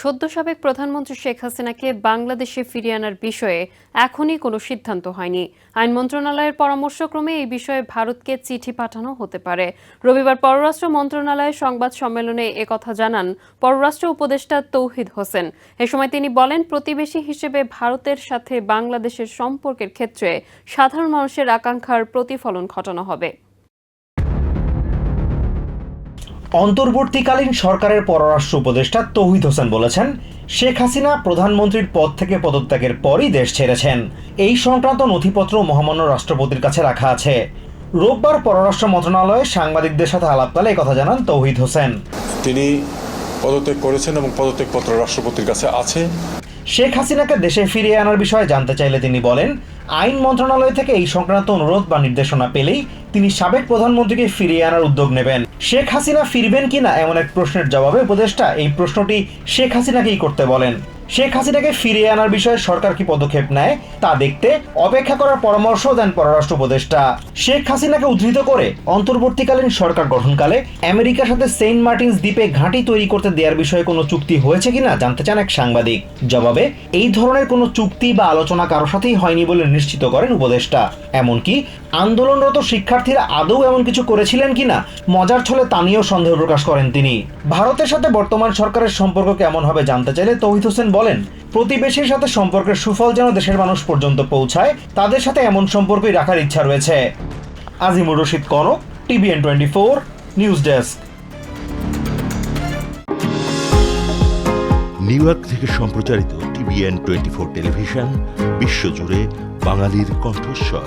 সদ্য সাবেক প্রধানমন্ত্রী শেখ হাসিনাকে বাংলাদেশে ফিরিয়ে আনার বিষয়ে এখনই কোনো সিদ্ধান্ত হয়নি। আইন মন্ত্রণালয়ের পরামর্শক্রমে এই বিষয়ে ভারতকে চিঠি পাঠানো হতে পারে। রবিবার পররাষ্ট্র মন্ত্রণালয়ের সংবাদ সম্মেলনে একথা জানান পররাষ্ট্র উপদেষ্টা তৌহিদ হোসেন। এ সময় তিনি বলেন, প্রতিবেশী হিসেবে ভারতের সাথে বাংলাদেশের সম্পর্কের ক্ষেত্রে সাধারণ মানুষের আকাঙ্ক্ষার প্রতিফলন ঘটানো হবে। অন্তর্বর্তীকালীন সরকারের পররাষ্ট্র উপদেষ্টা তৌহিদ হোসেন বলেছেন শেখ হাসিনা প্রধানমন্ত্রীর পদ থেকে পদত্যাগের পরই দেশ ছেড়েছেন। এই সংক্রান্ত নথিপত্র মহামান্য রাষ্ট্রপতির কাছে রাখা আছে। রোববার পররাষ্ট্র মন্ত্রণালয়ে সাংবাদিকদের সাথে আলাপকালে কথা জানান তৌহিদ হোসেন। তিনি পদত্যাগ করেছেন এবং পদত্যাগপত্র রাষ্ট্রপতির কাছে আছে। শেখ হাসিনাকে দেশে ফিরিয়ে আনার বিষয়ে জানতে চাইলে তিনি বলেন আইন মন্ত্রণালয় থেকে এই সংক্রান্ত অনুরোধ বা নির্দেশনা পেলেই তিনি সাবেক প্রধানমন্ত্রীকে ফিরিয়ে আনার উদ্যোগ নেবেন। শেখ হাসিনা ফিরবেন কিনা এমন এক প্রশ্নের জবাবে উপদেষ্টা এই প্রশ্নটি শেখ হাসিনাকেই করতে বলেন। শেখ হাসিনাকে ফিরিয়ে আনার বিষয়ে সরকার কি পদক্ষেপ নেয় তা দেখতে অপেক্ষা করার পরামর্শ দেন পররাষ্ট্র উপদেষ্টা। শেখ হাসিনাকে উদ্ধৃত করে অন্তর্বর্তীকালীন সরকার গঠনকালে আমেরিকার সাথে সেন্ট মার্টিনস দ্বীপে ঘাঁটি তৈরি করতে দেওয়ার বিষয়ে কোনো চুক্তি হয়েছে কিনা জানতে চান এক সাংবাদিক। জবাবে, এই ধরনের কোনো চুক্তি বা আলোচনা কারোর সাথেই হয়নি বলে নিশ্চিত করেন উপদেষ্টা। এমনকি আন্দোলনরত শিক্ষার্থীরা আদৌ এমন কিছু করেছিলেন কিনা মজার ছলে তা নিয়েও সন্দেহ প্রকাশ করেন তিনি। ভারতের সাথে বর্তমান সরকারের সম্পর্ক কেমন হবে জানতে চাইলে তৌহিদ হোসেন বলেন, প্রতিবেশীর সাথে সম্পর্কের সুফল যেন দেশের মানুষ পর্যন্ত পৌঁছায়, তাদের সাথে এমন সম্পর্কই রাখার ইচ্ছা রয়েছে। Azimur Rashid Kanak, TVN twenty four, news desk. New York থেকে সম্প্রচারিত টিভিএন টোয়েন্টি ফোর টেলিভিশন, বিশ্বজুড়ে বাঙালির কণ্ঠস্বর।